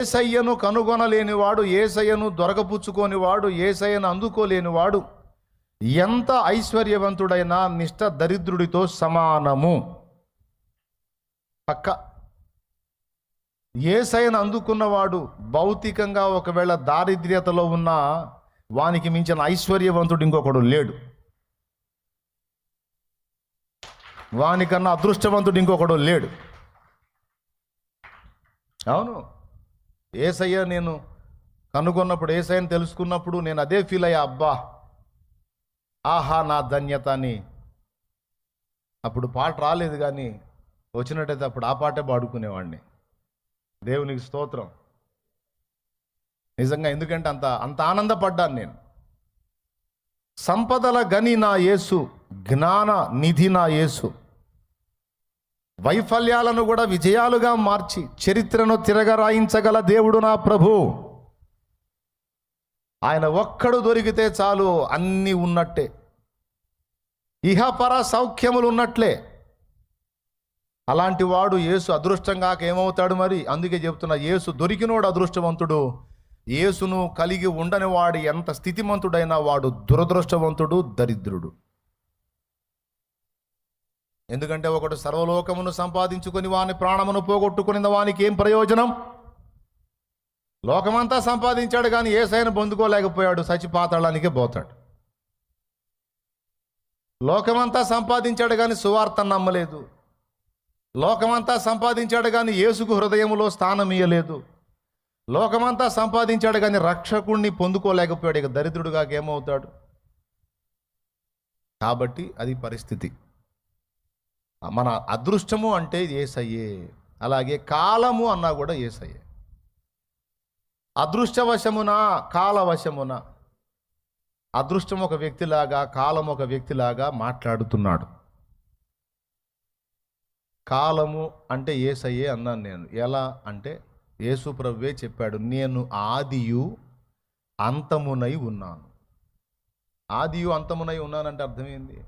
ఏసయ్యను కనుగొనలేనివాడు ఏసయ్యను దొరకపుచ్చుకోనివాడు ఏసయ్యను అందుకోలేనివాడు ఎంత ఐశ్వర్యవంతుడైనా నిష్ట దరిద్రుడితో సమానము. పక్క. ఏసయ్యను అందుకున్నవాడు భౌతికంగా ఒకవేళ దారిద్ర్యతలో ఉన్న వానికి మించిన ఐశ్వర్యవంతుడు ఇంకొకడు లేడు. వానికన్నా అదృష్టవంతుడు ఇంకొకడు లేడు. అవును. ఏసయ్య నేను కనుగొన్నప్పుడు ఏసయ్యని తెలుసుకున్నప్పుడు నేను అదే ఫీల్ అయ్యా అబ్బా ఆహా నా ధన్యత అని. అప్పుడు పాట రాలేదు కానీ వచ్చినట్టయితే అప్పుడు ఆ పాటే పాడుకునేవాడిని. దేవునికి స్తోత్రం. నిజంగా ఎందుకంటే అంత అంత ఆనందపడ్డాను నేను. సంపదల గని నా యేసు జ్ఞాన నిధి నా యేసు. వైఫల్యాలను కూడా విజయాలుగా మార్చి చరిత్రను తిరగరాయించగల దేవుడు నా ప్రభు. ఆయన ఒక్కడు దొరికితే చాలు అన్నీ ఉన్నట్టే. ఇహపర సౌఖ్యములు ఉన్నట్లే. అలాంటి వాడు యేసు అదృష్టంగా ఏమవుతాడు మరి? అందుకే చెప్తున్నా యేసు దొరికినోడు అదృష్టవంతుడు. యేసును కలిగి ఉండని వాడు ఎంత స్థితిమంతుడైనా వాడు దురదృష్టవంతుడు దరిద్రుడు. ఎందుకంటే ఒకడు సర్వలోకమును సంపాదించుకొని వాని ప్రాణమును పోగొట్టుకుని వానికి ఏం ప్రయోజనం? లోకమంతా సంపాదించాడు కానీ ఏ పొందుకోలేకపోయాడు పొందుకోలేకపోయాడు చచ్చిపాతాళానికే పోతాడు. లోకమంతా సంపాదించాడు కానీ సువార్త నమ్మలేదు. లోకమంతా సంపాదించాడు కానీ యేసుకు హృదయములో స్థానం ఇయ్యలేదు. లోకమంతా సంపాదించాడు కానీ రక్షకుణ్ణి పొందుకోలేకపోయాడు ఇక దరిద్రుడుగా ఏమవుతాడు కాబట్టి అది పరిస్థితి. మన అదృష్టము అంటే ఏసయ్యే. అలాగే కాలము అన్నా కూడా ఏసయ్యే. అదృష్టవశమున కాలవశమున. అదృష్టం ఒక వ్యక్తిలాగా కాలం ఒక వ్యక్తిలాగా మాట్లాడుతున్నాడు. కాలము అంటే ఏసయ్యే అన్నాను నేను. ఎలా అంటే యేసు ప్రభువే చెప్పాడు నేను ఆదియు అంతమునై ఉన్నాను. ఆదియు అంతమునై ఉన్నానంటే అర్థమైంది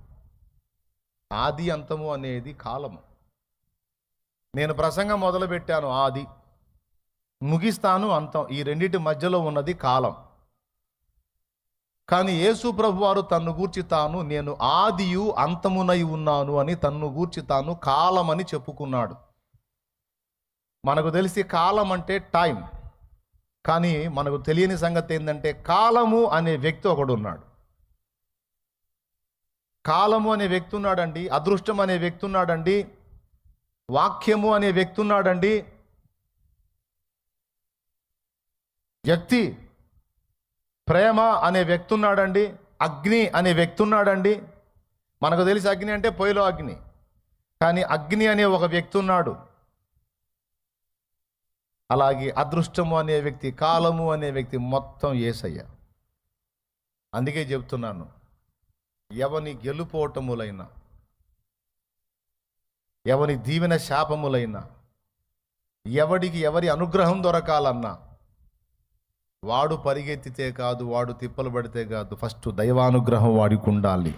ఆది అంతము అనేది కాలము. నేను ప్రసంగం మొదలుపెట్టాను ఆది. ముగిస్తాను అంతం. ఈ రెండింటి మధ్యలో ఉన్నది కాలం. కానీ యేసు ప్రభు వారు తన్ను గూర్చి తాను నేను ఆదియు అంతమునై ఉన్నాను అని తన్ను గూర్చి తాను కాలమని చెప్పుకున్నాడు. మనకు తెలిసి కాలం అంటే టైం. కానీ మనకు తెలియని సంగతి ఏంటంటే కాలము అనే వ్యక్తి ఒకడు ఉన్నాడు కాలము అనే వ్యక్తి ఉన్నాడండి అదృష్టం అనే వ్యక్తి ఉన్నాడండి వాక్యము అనే వ్యక్తి ఉన్నాడండి. వ్యక్తి ప్రేమ అనే వ్యక్తి ఉన్నాడండి అగ్ని అనే వ్యక్తి ఉన్నాడండి. మనకు తెలిసి అగ్ని అంటే పొయ్యిలో అగ్ని కానీ అగ్ని అనే ఒక వ్యక్తి ఉన్నాడు. అలాగే అదృష్టము అనే వ్యక్తి కాలము అనే వ్యక్తి మొత్తం ఏసయ్య. అందుకే చెప్తున్నాను ఎవని గెలుపోటములైన ఎవని దీవెన శాపములైన ఎవడికి ఎవరి అనుగ్రహం దొరకాలన్నా వాడు పరిగెత్తితే కాదు వాడు తిప్పలు పడితే కాదు ఫస్ట్ దైవానుగ్రహం వాడికి ఉండాలి.